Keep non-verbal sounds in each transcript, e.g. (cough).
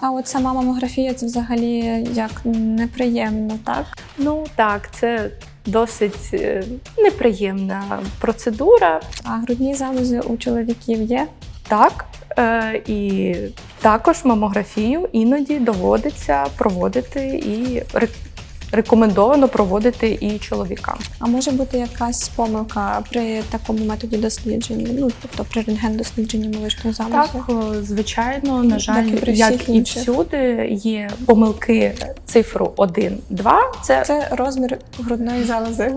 А от сама мамографія це взагалі як неприємно, так? Ну так, це досить е, неприємна процедура. А грудні залози у чоловіків є. Так, е, і також мамографію іноді доводиться проводити і рекомендовано проводити і чоловікам. А може бути якась помилка при такому методі дослідження, ну тобто при рентген-дослідженні молочного залози? Так, е, звичайно, на жаль, Як і як і всюди, є помилки цифру 1, 2. Це Це розмір грудної залози.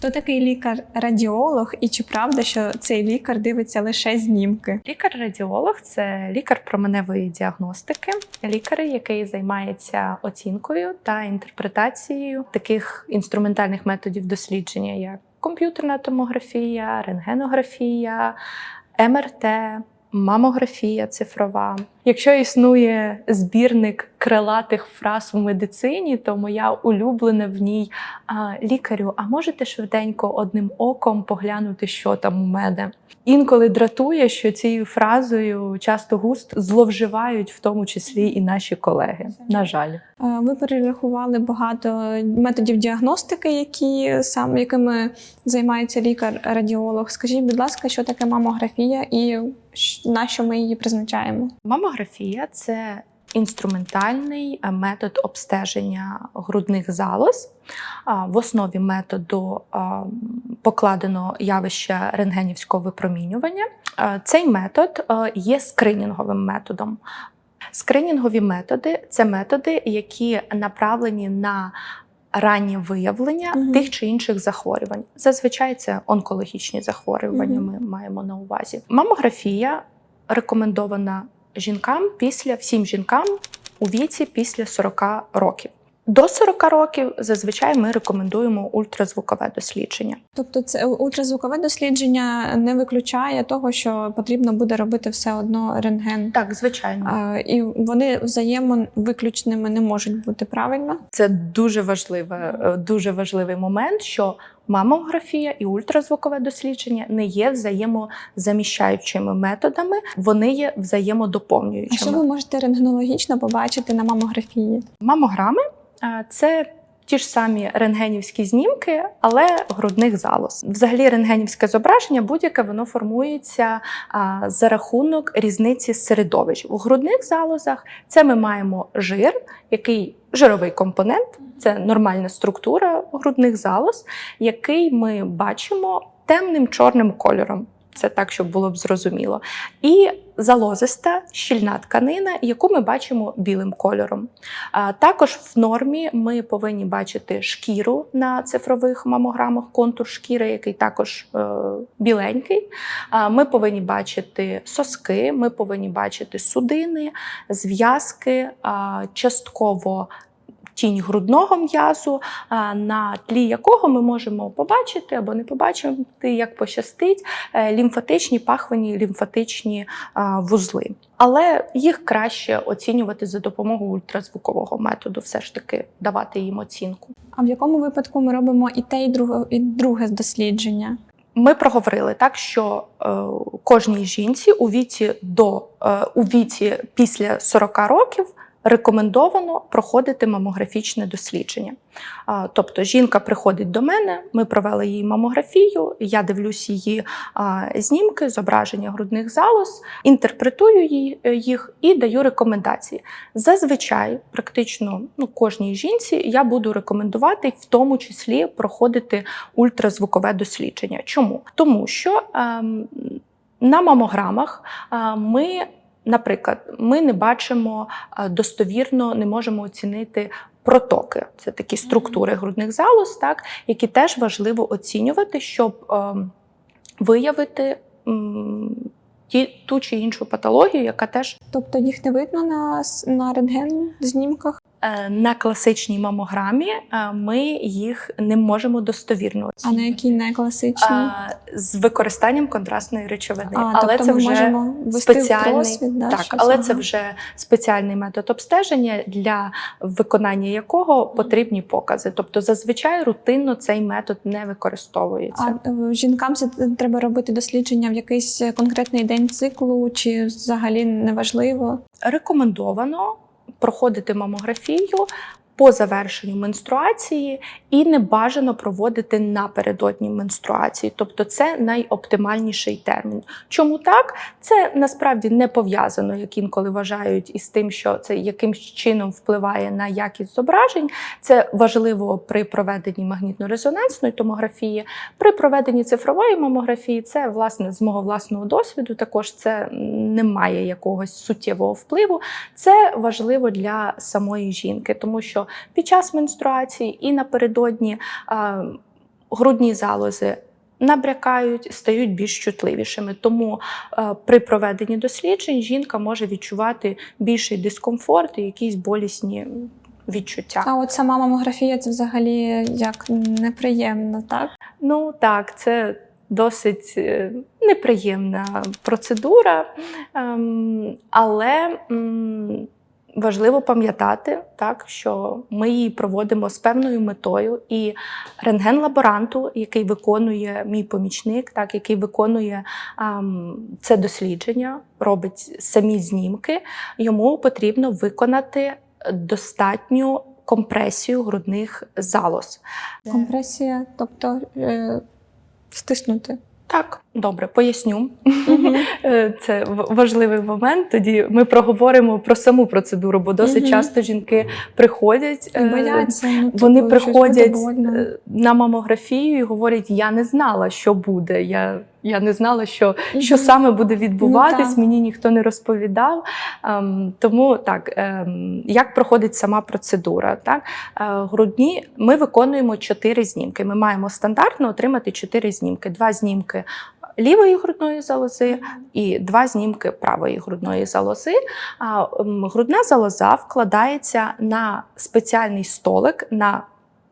Хто такий лікар-радіолог, і чи правда, що цей лікар дивиться лише знімки? Лікар-радіолог це лікар променевої діагностики, лікар, який займається оцінкою та інтерпретацією таких інструментальних методів дослідження, як комп'ютерна томографія, рентгенографія, МРТ. Мамографія цифрова. Якщо існує збірник крилатих фраз в медицині, то моя улюблена в ній лікарю, а можете швиденько одним оком поглянути, що там у мене? Інколи дратує, що цією фразою часто густ зловживають, в тому числі і наші колеги. На жаль, Е, Ви перерахували багато методів діагностики, які сам якими займається лікар-радіолог. Скажіть, будь ласка, що таке мамографія і на що ми її призначаємо? мамографія це інструментальний е, метод обстеження грудних залоз. В основі методу покладено явище рентгенівського випромінювання. Цей метод є скринінговим методом. Скринінгові методи це методи, які направлені на раннє виявлення угу. тих чи інших захворювань. Зазвичай це онкологічні захворювання. Угу. Ми маємо на увазі. Мамографія рекомендована жінкам після всім жінкам у віці після 40 років. До 40 років зазвичай ми рекомендуємо ультразвукове дослідження. Тобто, це ультразвукове дослідження не виключає того, що потрібно буде робити все одно рентген. Так, звичайно. Е, І вони взаємовиключними не можуть бути правильно. Це дуже важливе, е, дуже важливий момент, що мамографія і ультразвукове дослідження не є взаємозаміщаючими методами, вони є А що ви можете рентгенологічно побачити на мамографії? Мамограми це ті ж самі рентгенівські знімки, але грудних залоз. Взагалі, рентгенівське зображення будь-яке воно формується за рахунок різниці середовищ. У грудних залозах це ми маємо жир, який жировий компонент, це нормальна структура грудних залоз, який ми бачимо темним чорним кольором. Це так, щоб було б зрозуміло. І залозиста щільна тканина, яку ми бачимо білим кольором. Також в нормі ми повинні бачити шкіру на цифрових мамограмах, контур шкіри, який також е, біленький. Ми повинні бачити соски, ми повинні бачити судини, зв'язки, частково. Тінь грудного м'язу, на тлі якого ми можемо побачити або не побачити, як пощастить, е, лімфатичні пахвані, лімфатичні вузли. Але їх краще оцінювати за допомогою ультразвукового методу, все ж таки давати їм оцінку. А в якому випадку ми робимо і те, і друге, і друге дослідження? Ми проговорили так, що е, кожній жінці у віці до е, у віці після 40 років рекомендовано проходити мамографічне дослідження. Тобто жінка приходить до мене, ми провели їй мамографію, я дивлюсь її знімки, зображення грудних залоз, інтерпретую їх і даю рекомендації. Зазвичай, практично ну, кожній жінці я буду рекомендувати в тому числі проходити ультразвукове дослідження. Чому? Тому що ем, на мамограмах е, ми. Наприклад, ми не бачимо е, достовірно, не можемо оцінити протоки. Це такі структури грудних залоз, так, які теж важливо оцінювати, щоб е, виявити м, ті, ту чи іншу патологію, яка теж Тобто їх не видно на, на рентген знімках? Е, На класичній мамограмі е, ми їх не можемо достовірно А на якій не класичній? Е, з використанням контрастної речовини. А, але тобто це вже можемо спеціальний, просвіт, да, так, щось? але Ага. це вже спеціальний метод обстеження, для виконання якого потрібні покази. Тобто, зазвичай рутинно цей метод не використовується. А жінкам це треба робити дослідження в якийсь конкретний день циклу, чи взагалі неважливо? Рекомендовано проходити мамографію. По завершенню менструації і не бажано проводити напередодні менструації, тобто це найоптимальніший термін. Чому так? Це насправді не пов'язано, як інколи вважають, із тим, що це якимсь чином впливає на якість зображень. Це важливо при проведенні магнітно-резонансної томографії. При проведенні цифрової мамографії це власне з мого власного досвіду. Також це не має якогось суттєвого впливу. Це важливо для самої жінки, тому що під час менструації і напередодні грудні залози. Набрякають, стають більш чутливішими. Тому е, при проведенні досліджень жінка може відчувати більший дискомфорт і якісь болісні відчуття. А от сама мамографія це взагалі як неприємно, так? Ну так, це досить е, неприємна процедура, ем, але м, важливо пам'ятати, так, що ми її проводимо з певною метою, і рентген-лаборанту, який виконує мій помічник, так, який виконує ем, це дослідження, робить самі знімки, йому потрібно виконати достатню компресію грудних залоз. Компресія, тобто е, стиснути. Так, добре, поясню. (laughs) Е, Це важливий момент. Тоді ми проговоримо про саму процедуру, бо досить часто жінки приходять. Е, бояться. Ну, Вони щось буде приходять е, на мамографію і говорять: я не знала, що буде. Я, я не знала, що, що саме буде відбуватись. так. Мені ніхто не розповідав. Ем, тому так, ем, як проходить сама процедура? Так? Е, грудні ми виконуємо чотири знімки. Ми маємо стандартно отримати чотири знімки: два знімки лівої грудної залози і два знімки правої грудної залози. Грудна залоза вкладається на спеціальний столик на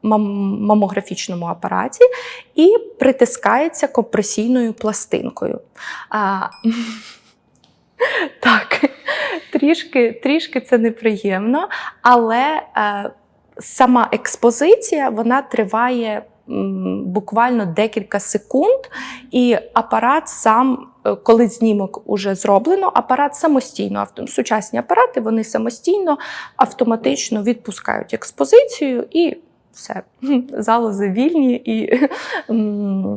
мамографічному апараті і притискається компресійною пластинкою. А, (laughs) так, трішки, трішки це неприємно, але е, сама експозиція вона триває буквально декілька секунд, і апарат сам, е, коли знімок уже зроблено, апарат самостійно, сучасні апарати вони самостійно автоматично відпускають експозицію і. Все, (laughs) залози вільні і (laughs)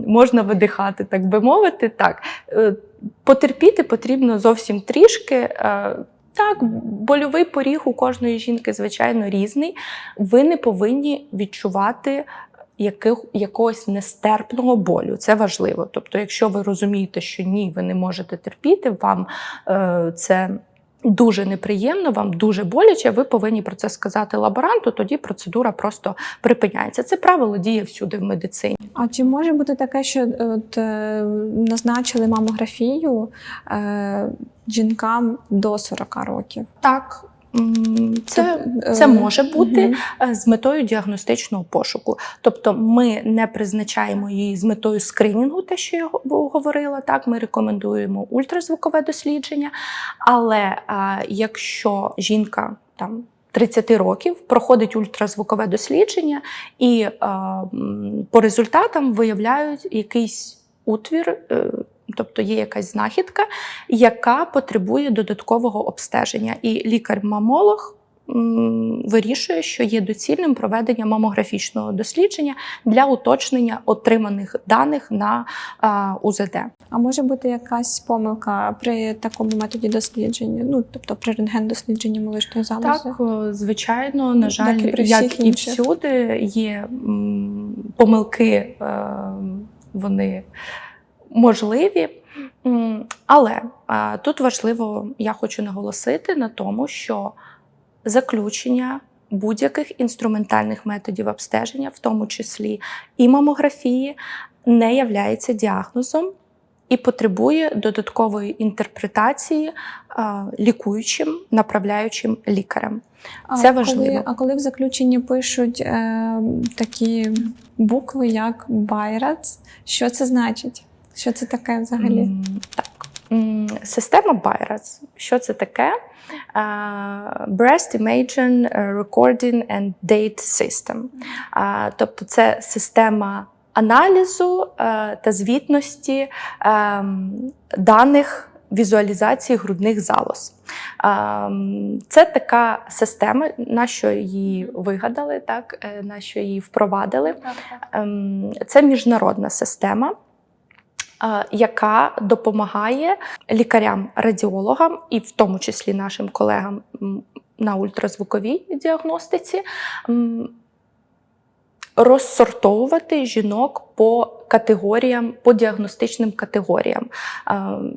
можна видихати, так би мовити. Так, е, потерпіти потрібно зовсім трішки. Е, Так, больовий поріг у кожної жінки, звичайно, різний. Ви не повинні відчувати яких, якогось нестерпного болю. Це важливо. Тобто, якщо ви розумієте, що ні, ви не можете терпіти, вам е, це. Дуже неприємно, вам дуже боляче. Ви повинні про це сказати лаборанту. Тоді процедура просто припиняється. Це правило діє всюди в медицині. А чи може бути таке, що от, е, назначили мамографію е, жінкам до 40 років? Так, це, це е, може бути. е, з метою діагностичного пошуку. Тобто ми не призначаємо її з метою скринінгу, те, що я говорила. Так, ми рекомендуємо ультразвукове дослідження. Але а, якщо жінка там 30 років проходить ультразвукове дослідження, і а, по результатам виявляють якийсь утвір. Тобто є якась знахідка, яка потребує додаткового обстеження, і лікар-мамолог вирішує, що є доцільним проведення мамографічного дослідження для уточнення отриманих даних на УЗД. А може бути якась помилка при такому методі дослідження? Ну, тобто при рентген-дослідженні молочної залози? Так, звичайно, на жаль, Як і при як і інших. всюди є помилки, е, вони можливі. Але тут важливо, я хочу наголосити на тому, що заключення будь-яких інструментальних методів обстеження, в тому числі і мамографії, не являється діагнозом і потребує додаткової інтерпретації лікуючим, направляючим лікарем. А Це коли- важливо. а коли в заключенні пишуть е, такі букви, як Байрац, що це значить? Що це таке взагалі? Так. Система BIRATS. Що це таке? Breast Imaging Recording and Date System. Тобто це система аналізу е, та звітності ем, даних візуалізації грудних залоз. Ем, Це така система, на що її вигадали, так, е, на що її впровадили. Ем, Це міжнародна система, яка допомагає лікарям-радіологам, і в тому числі нашим колегам на ультразвуковій діагностиці, розсортовувати жінок по категоріям, по діагностичним категоріям.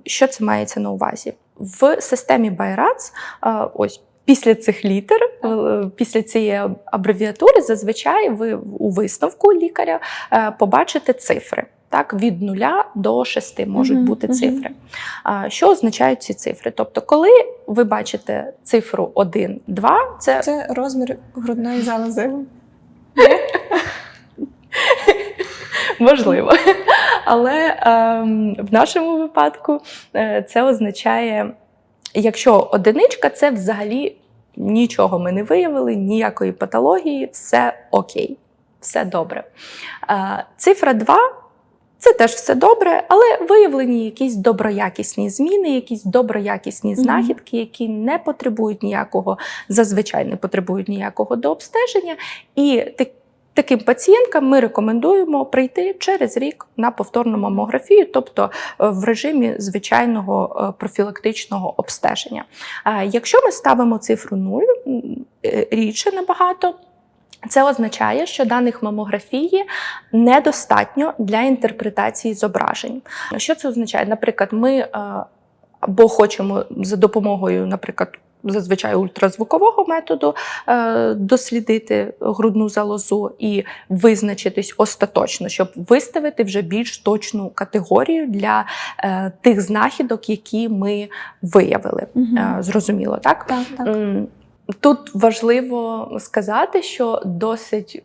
Що це мається на увазі? В системі е, ось після цих літер, е, після цієї абревіатури, зазвичай ви у висновку лікаря е, побачите цифри. Так, від 0 до 6 можуть Мгм, бути мгм. цифри. А, Що означають ці цифри? Тобто, коли ви бачите цифру 1, 2, це Це розмір грудної залози. (laughs) Можливо. Але ем, в нашому випадку е, це означає, якщо одиничка, це взагалі нічого ми не виявили, ніякої патології, все окей, все добре. Е, цифра 2 це теж все добре, але виявлені якісь доброякісні зміни, якісь доброякісні знахідки, які не потребують ніякого, зазвичай не потребують ніякого дообстеження. І так- таким пацієнткам ми рекомендуємо прийти через рік на повторну мамографію, тобто е, в режимі звичайного е, профілактичного обстеження. Е, Якщо ми ставимо цифру 0, е, рідше набагато. Це означає, що даних мамографії недостатньо для інтерпретації зображень. Що це означає? Наприклад, ми е, або хочемо за допомогою, наприклад, зазвичай ультразвукового методу е, дослідити грудну залозу і визначитись остаточно, щоб виставити вже більш точну категорію для е, тих знахідок, які ми виявили. Е, Зрозуміло, так? Так, так. Тут важливо сказати, що досить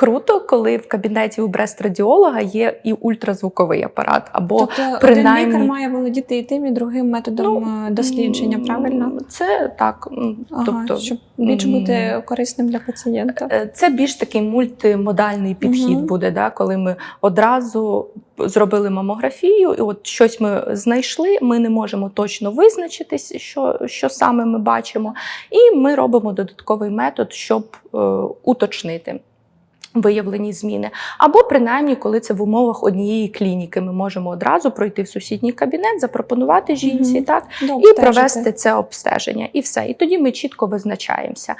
круто, коли в кабінеті у брест-радіолога є і ультразвуковий апарат, або Тобто один лікар має володіти і тим, і другим методом е, дослідження, правильно? Це так. Ага, тобто, щоб більш бути корисним для пацієнта. Е, Це більш такий мультимодальний підхід Мгм. буде, да, коли ми одразу зробили мамографію, і от щось ми знайшли, ми не можемо точно визначитись, що, що саме ми бачимо, і ми робимо додатковий метод, щоб е, уточнити. Виявлені зміни, або принаймні, коли це в умовах однієї клініки, ми можемо одразу пройти в сусідній кабінет, запропонувати жінці, Мгм. так і Дообстежити. провести це обстеження, і все. І тоді ми чітко визначаємося.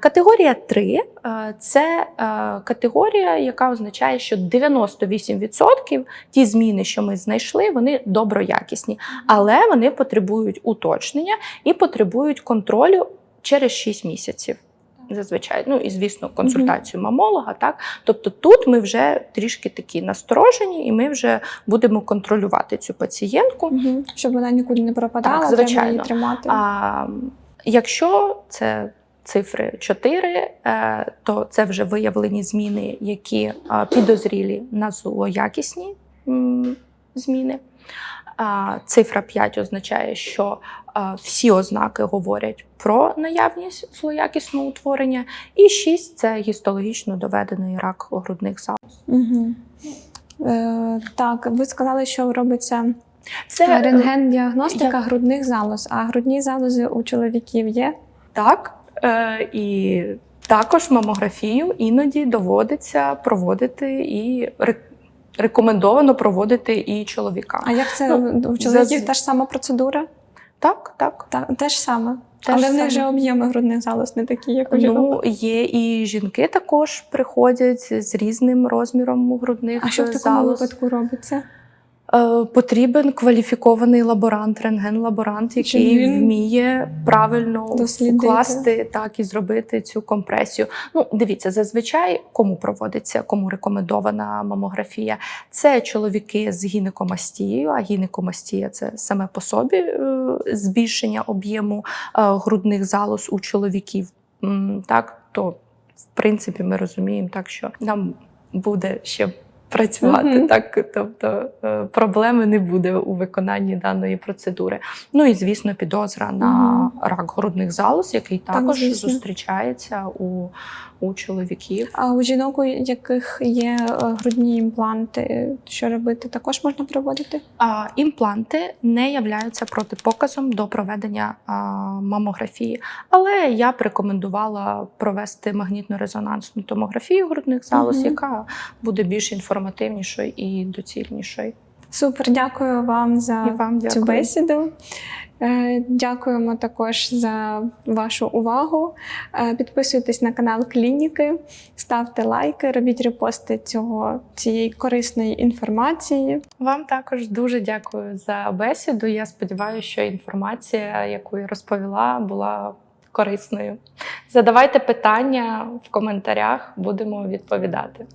Категорія 3 е, це е, категорія, яка означає, що 98% ті зміни, що ми знайшли, вони доброякісні, але вони потребують уточнення і потребують контролю через 6 місяців. Зазвичай, ну і звісно, консультацію мамолога. Так, тобто тут ми вже трішки такі насторожені, і ми вже будемо контролювати цю пацієнтку. Мгм. Щоб вона нікуди не пропадала, Так, треба звичайно. її тримати. А, якщо це цифри 4, е, то це вже виявлені зміни, які підозрілі на злоякісні зміни. Цифра 5 означає, що всі ознаки говорять про наявність злоякісного утворення. І 6 це гістологічно доведений рак грудних залоз. Угу. Е, так, ви сказали, що робиться Це рентген-діагностика я- грудних залоз, а грудні залози у чоловіків є. Так, е, і також мамографію іноді доводиться проводити і рекомендовано проводити і чоловіка. А як це Ну, у чоловіків за... та ж сама процедура? Так, так. Та, те ж саме. Те Але ж в них же об'єми грудних залоз не такі, як у жінок. Ну, є і жінки також приходять з різним розміром грудних А що в такому залоз. випадку робиться? Е, Потрібен кваліфікований лаборант, рентген-лаборант, який він вміє правильно дослідити. вкласти так і зробити цю компресію. Ну, дивіться, зазвичай кому проводиться, кому рекомендована мамографія. Це чоловіки з гінекомастією, а гінекомастія це саме по собі е, збільшення об'єму е, грудних залоз у чоловіків. Так, то в принципі ми розуміємо, так що нам буде ще працювати. Мгм. Так, тобто е, проблеми не буде у виконанні даної процедури. Ну і звісно, підозра на Мгм. рак грудних залоз, який Так, також звісно. зустрічається у, у чоловіків. А у жінок, у яких є е, грудні імпланти, що робити, також можна проводити? А, імпланти не являються протипоказом до проведення а, мамографії, але я б рекомендувала провести магнітно-резонансну томографію грудних залоз, Мгм. яка буде більш інформативнішою і доцільнішою. Супер, дякую вам за І вам цю бесіду. Е, Дякуємо також за вашу увагу. Е, Підписуйтесь на канал Клініки, ставте лайки, робіть репости цього цієї корисної інформації. Вам також дуже дякую за бесіду. Я сподіваюся, що інформація, яку я розповіла, була корисною. Задавайте питання в коментарях, будемо відповідати.